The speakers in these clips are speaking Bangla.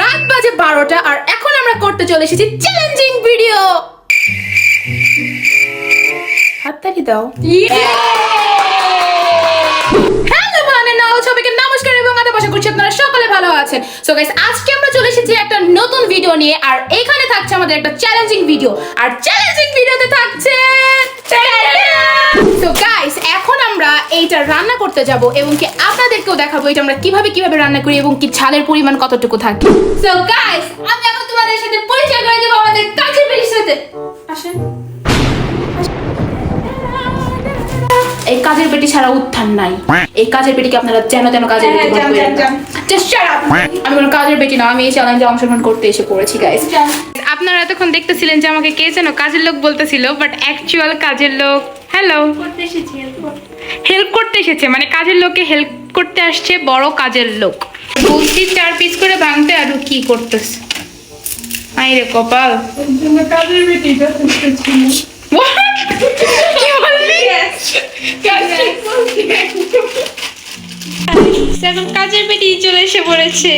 রাত বাজে বারোটা আর এখন আমরা করতে চলে এসেছি চ্যালেঞ্জিং ভিডিও হাততালি দাও। হ্যালো নাও সবাইকে নমস্কার এবং আদাব আশা করছি আপনারা সকলে ভালো আছেন। সো গাইস আজকে আমরা চলে এসেছি একটা নতুন ভিডিও নিয়ে আর এখানে থাকছে আমাদের একটা চ্যালেঞ্জিং ভিডিও আর চ্যালেঞ্জিং ভিডিওতে থাকছে সো গাইস এইটা রান্না করতে যাব এবং কি আপনাদেরকেও দেখাবো এটা আমরা কীভাবে কীভাবে রান্না করি এবং কি ঝালের পরিমাণ কতটুকু থাকে। সো গাইস আমি এখন তোমাদের সাথে পরিচয় করে দেবো আমাদের কাজের বেরির সাথে। আসেন। এই কাজের পেটি ছাড়া উত্থান নাই। এই কাজের পেটিকে আপনারা যেন তেন কাজের হ্যাঁ, পেটি জান, জান, করেন জান। জাস্ট শাট আপ আমি কোনো কাজের পেটি না আমি এই চ্যালেঞ্জে অংশগ্রহণ করতে এসে পড়েছি গাইস আপনারা এতক্ষণ দেখতেছিলেন যে আমাকে কে যেন কাজের লোক বলতেছিল বাট অ্যাকচুয়াল কাজের লোক হ্যালো হেল্প করতে এসেছে মানে কাজের লোককে হেল্প করতে আসছে বড় কাজের লোক। বলছি চার পিস করে ভাঙতে আর কি করতেছে? আই রে কপাল। কাজের বেটিটা কি বললি? এখন কাজের পেটি চলে এসে পড়েছে।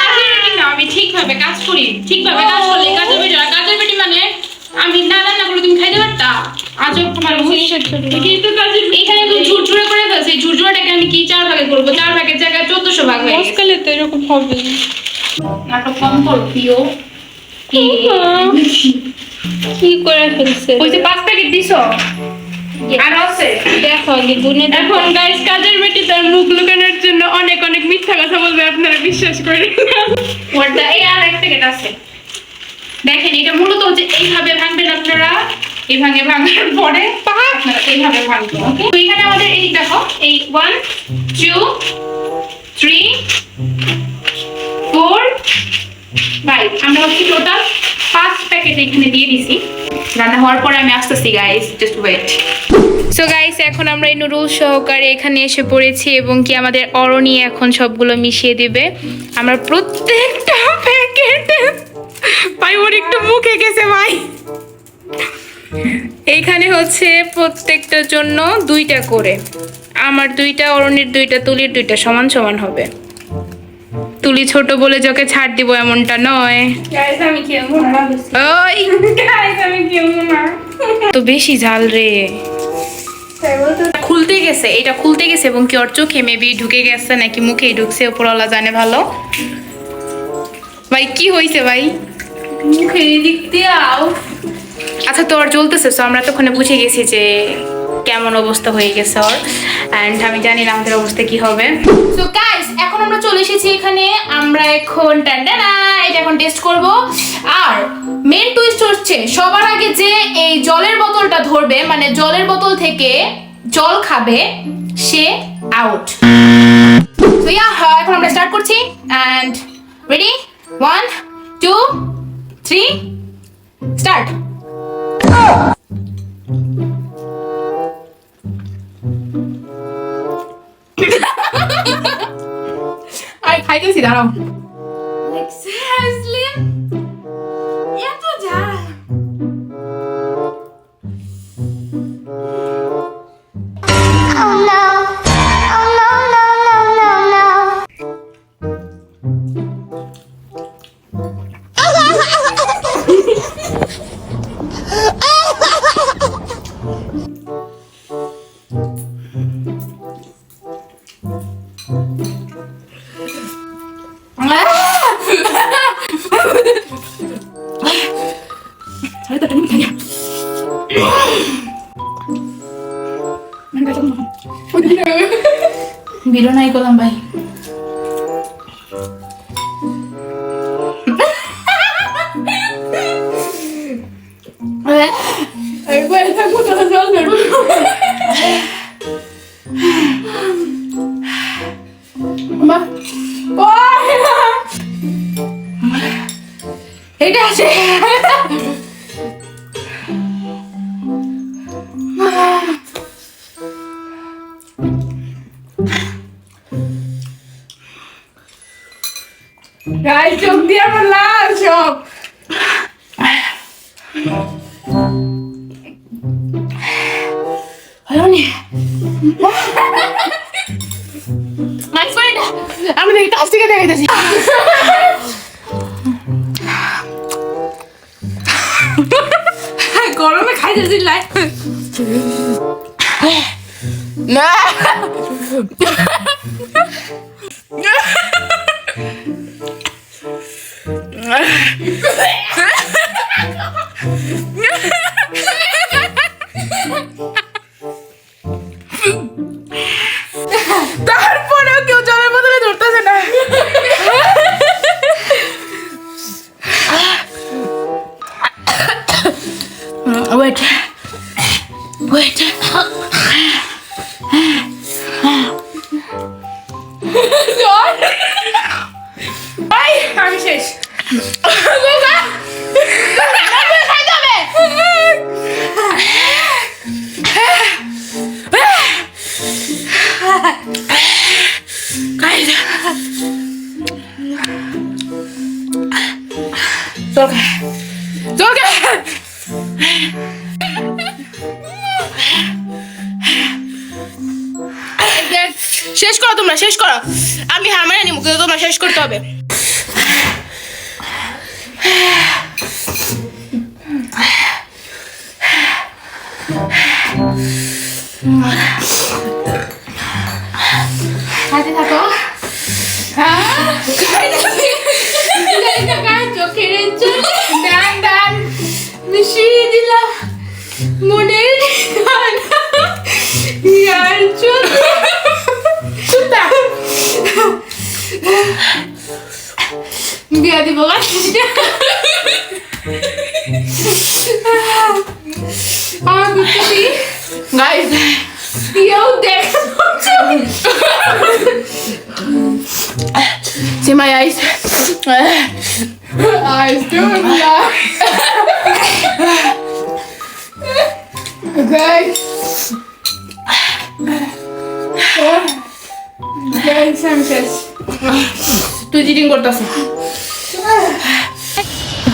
কাজের পেটি না আমি ঠিকভাবে কাজ করি। ঠিকভাবে কাজ করলে কাজের পেটি না কাজের পেটি মানে আমি না রান্না করলে তুমি খাইতে পারতা? আজব তোমার মুখ। কিন্তু এখানে তুমি ঝুরঝুরে করে ফেলছি। ঝুরঝুরাটাকে আমি কি চার ভাগে করব? চার ভাগের জায়গায় চোদ্দশো ভাগ হয়ে গেছে। তো এরকম হবে নাটক কম করো প্রিয়। কি করে ফেলছে? ওই যে পাঁচ প্যাকেট দিছো? আর আছে? দেখো আগে গুনে এখন গাইস কাজের বেটি তার মুখ লুকানোর জন্য অনেক অনেক মিথ্যা কথা বলবে আপনারা বিশ্বাস করেন ওটা এই আর এক প্যাকেট আছে। দেখেন এটা মূলত হচ্ছে এইভাবে ভাঙবেন আপনারা। এইভাবে ভাঙার পরে এইভাবে ভাঙবেন, ওকে? তো এখানে আমাদের এই দেখো, এই one two three four five আমরা হচ্ছে টোটাল পাঁচ প্যাকেট এখানে দিয়ে দিছি। রান্না হওয়ার পরে আমি আসতেছি guys just wait so guys এখন আমরা এই নুডলস সহকারে এখানে এসে পড়েছি এবং কি আমাদের অরণি এখন সবগুলো মিশিয়ে দেবে। আমরা প্রত্যেকটা প্যাকেট ভাই, ওর একটু মুখে গেছে ভাই। এইখানে হচ্ছে প্রত্যেকটার জন্য দুইটা করে। আমার দুইটা অরণির দুইটা তুলির দুইটা সমান সমান হবে। তুলি ছোট বলে যাকে ছাড় দিব এমনটা নয়। ওই। তো বেশি ঝাল রে। খুলতে গেছে এটা খুলতে গেছে এবং কি ওর চোখে মেবি ঢুকে গেছে নাকি মুখেই ঢুকছে উপরওয়ালা জানে ভালো। ভাই কি হয়েছে ভাই? মুখের দিক দিয়ে আচ্ছা তো আর চলতেছে তো আমরা তখন বুঝে গেছি যে কেমন অবস্থা হয়ে গেছে ওর অ্যান্ড আমি জানি না আমাদের অবস্থা কি হবে। সো গাইস এখন আমরা চলে এসেছি এখানে, আমরা এখন টান্ডানা এটা এখন টেস্ট করব। আর মেন টুইস্ট হচ্ছে, সবার আগে যে এই জলের বোতলটা ধরবে মানে জলের বোতল থেকে জল খাবে, সে আউট তো ইয়া এখন আমরা স্টার্ট করছি and ready one two three start আরে খাইতেছি দাঁড়াও সিরিয়াসলি এত করলাম ভাই। একবার থাকব জল ধরবো গায়ে চোখ দিয়ে আমার লাল সব। আমি দেখি কাছ থেকে দেখাইতেছি। হ্যাঁ, গরমে খাইতেছি লাই। না। জল খা শেষ করো তোমরা শেষ করো। আমি নিব কিন্তু তোমরা শেষ করতে হবে। বিয়া দিব আমার বুঝতে গাইস কেউ দেখো See my eyes. eyes don't lie. Guys. Guys, I'm শেষ তুই চিটিং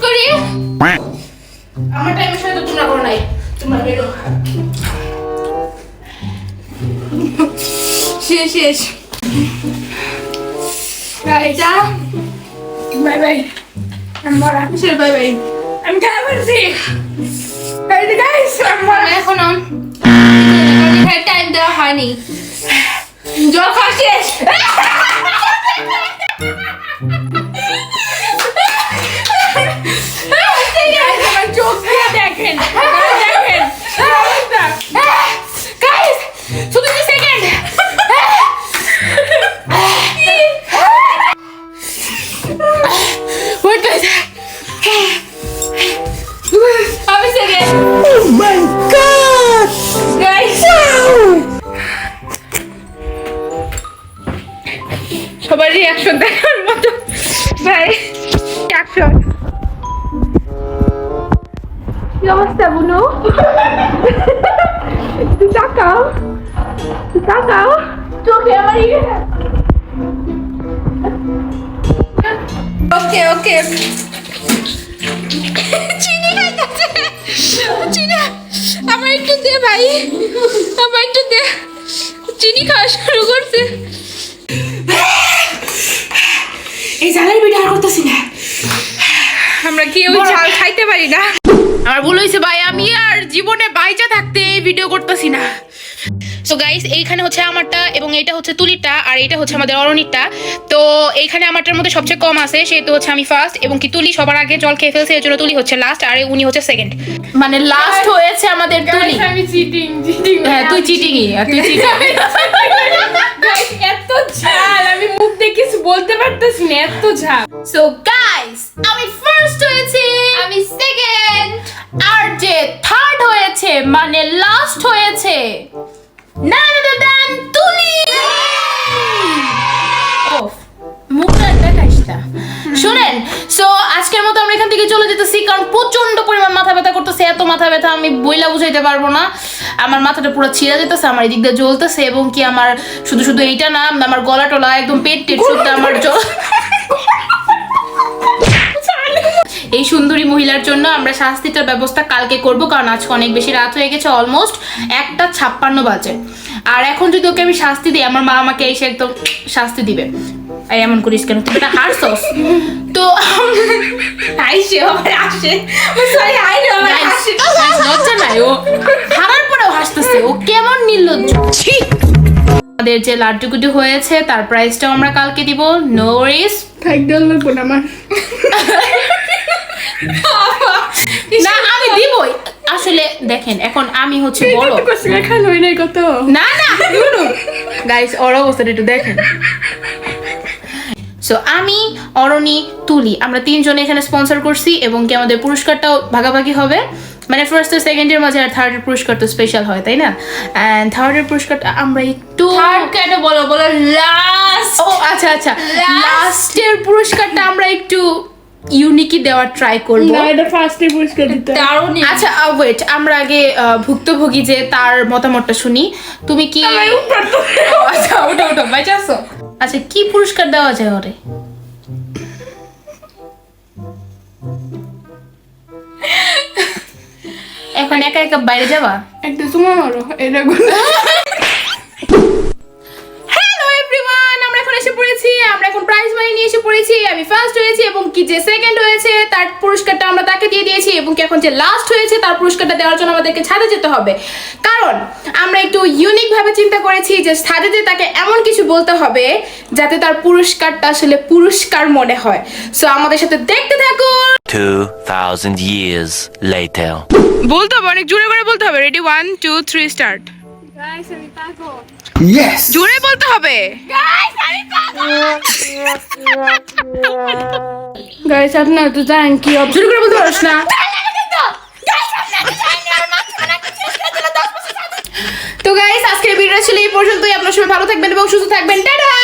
করি? আমার টাইমের সাথে তোমরা করো নাই। তোমরা বেরো। শেষ শেষ। এটা বাই বাই শেষ বাই বাই আমি পারছি গাইস এখনও টাইম দেওয়া হয়নি। জল খাওয়া শেষ। দিয়ে তুই তাকাও। তাকাও। চোখে আমার ইয়ে। ওকে ওকে। চিনি চিনি আমার একটু দে ভাই। আমার একটু দে। চিনি খাওয়া শুরু করছে। এই জালের ভিডিও আর করতেছি না। আমরা কেউ ঝাল খাইতে পারি না? আমার ভুল হয়েছে ভাই ভিডিও করতেছি না। সো গাইস এইখানে হচ্ছে আমারটা এবং এটা হচ্ছে তুলিরটা আর এটা হচ্ছে আমাদের অরণিরটা। তো এইখানে আমারটার মধ্যে সবচেয়ে কম আছে সেহেতু হচ্ছে আমি ফার্স্ট এবং কি তুলি সবার আগে জল খেয়ে ফেলছে এর জন্য তুলি হচ্ছে লাস্ট আর উনি হচ্ছে সেকেন্ড মানে লাস্ট হয়েছে আমাদের তুলি। আমি চিটিং চিটিং হ্যাঁ তুই চিটিংই তুই চিটিং এত ঝাল আমি মুখ দিয়ে কিছু বলতে পারতেছি না এত ঝাল। সো গাইস আমি ফার্স্ট হয়েছি আমি সেকেন্ড আর যে থার্ড হয়েছে মানে লাস্ট হয়েছে। না না না। দেন শুনেন সো আজকের মতো আমরা এখান থেকে চলে যেতেছি কারণ প্রচণ্ড পরিমাণ মাথা ব্যথা করতেছে এত মাথা ব্যথা আমি বইলা বুঝাইতে পারব না। আমার মাথাটা পুরো ছিঁড়া যেতেছে আমার এদিক দিয়ে জ্বলতেছে এবং কি আমার শুধু শুধু এইটা না আমার গলা টলা একদম পেট টেট আমার জল এই সুন্দরী মহিলার জন্য আমরা শাস্তিটার ব্যবস্থা কালকে করব কারণ আজকে অনেক বেশি রাত হয়ে গেছে অলমোস্ট একটা ছাপ্পান্ন বাজে। আর এখন যদি ওকে আমি শাস্তি দিই আমার মা আমাকে এসে একদম শাস্তি দিবে। এমন করিস কেন? তুই এটা হারছস তো আইসে আবার আসে। সরি আই না আবার আসে। লজ্জা নাই ও হারার পরেও হাসতেছে ও কেমন নির্লজ্জ। ছি! আমাদের যে লাড্ডুগুডু হয়েছে তার প্রাইসটাও আমরা কালকে দিব নো রিস থাক দেওয়ার লাগবো না আমার। না আমি দিবই। আসলে দেখেন এখন আমি হচ্ছে বড়। করে খালো নাই কত। না না গাইস ওর অবস্থাটা একটু দেখেন। সো আমি অরণি তুলি আমরা তিনজনে এখানে স্পন্সর করছি এবং কি আমাদের পুরস্কারটাও ভাগাভাগি হবে। মানে ফার্স্ট সেকেন্ডের মাঝে আর থার্ডের পুরস্কার তো স্পেশাল হয় তাই না? অ্যান্ড থার্ডের পুরস্কারটা আমরা একটু থার্ড কেন বলো? বলো লাস্ট ও আচ্ছা আচ্ছা। Last. লাস্টের পুরস্কারটা আমরা একটু ইউনিকই দেওয়ার ট্রাই করব। না এটা ফার্স্টে পুরস্কার দিতে দারুণ আচ্ছা ওয়েট আমরা আগে ভুক্তভোগী যে তার মতামতটা শুনি। তুমি কি আচ্ছা ওটা ওটা বাঁচাছো আচ্ছা কি পুরস্কার দেওয়া যায় ওরে? এখন একা একা বাইরে যাবা? একটা সময় মারো এটা পড়েছি আমি ফার্স্ট হয়েছি এবং কি যে সেকেন্ড হয়েছে তার পুরস্কারটা আমরা তাকে দিয়ে দিয়েছি এবং কি এখন যে লাস্ট হয়েছে তার পুরস্কারটা দেওয়ার জন্য আমাদেরকে ছাদে যেতে হবে। কারণ আমরা একটু ইউনিক ভাবে চিন্তা করেছি যে ছাদে যে তাকে এমন কিছু বলতে হবে যাতে তার পুরস্কারটা আসলে পুরস্কার মনে হয়। সো আমাদের সাথে দেখতে থাকুন! 2,000 years later. বলতে হবে অনেক জোরে করে বলতে হবে। Ready one two three start guys আমি পাগল। Yes. জোরে বলতে হবে। গাইস আপনারা তো জানেন কি শুরু করে বলতে পারছ না। তো গাইস আজকের ভিডিও ছিল এই পর্যন্তই। আপনার সবাই ভালো থাকবেন এবং সুস্থ থাকবেন। টাটা!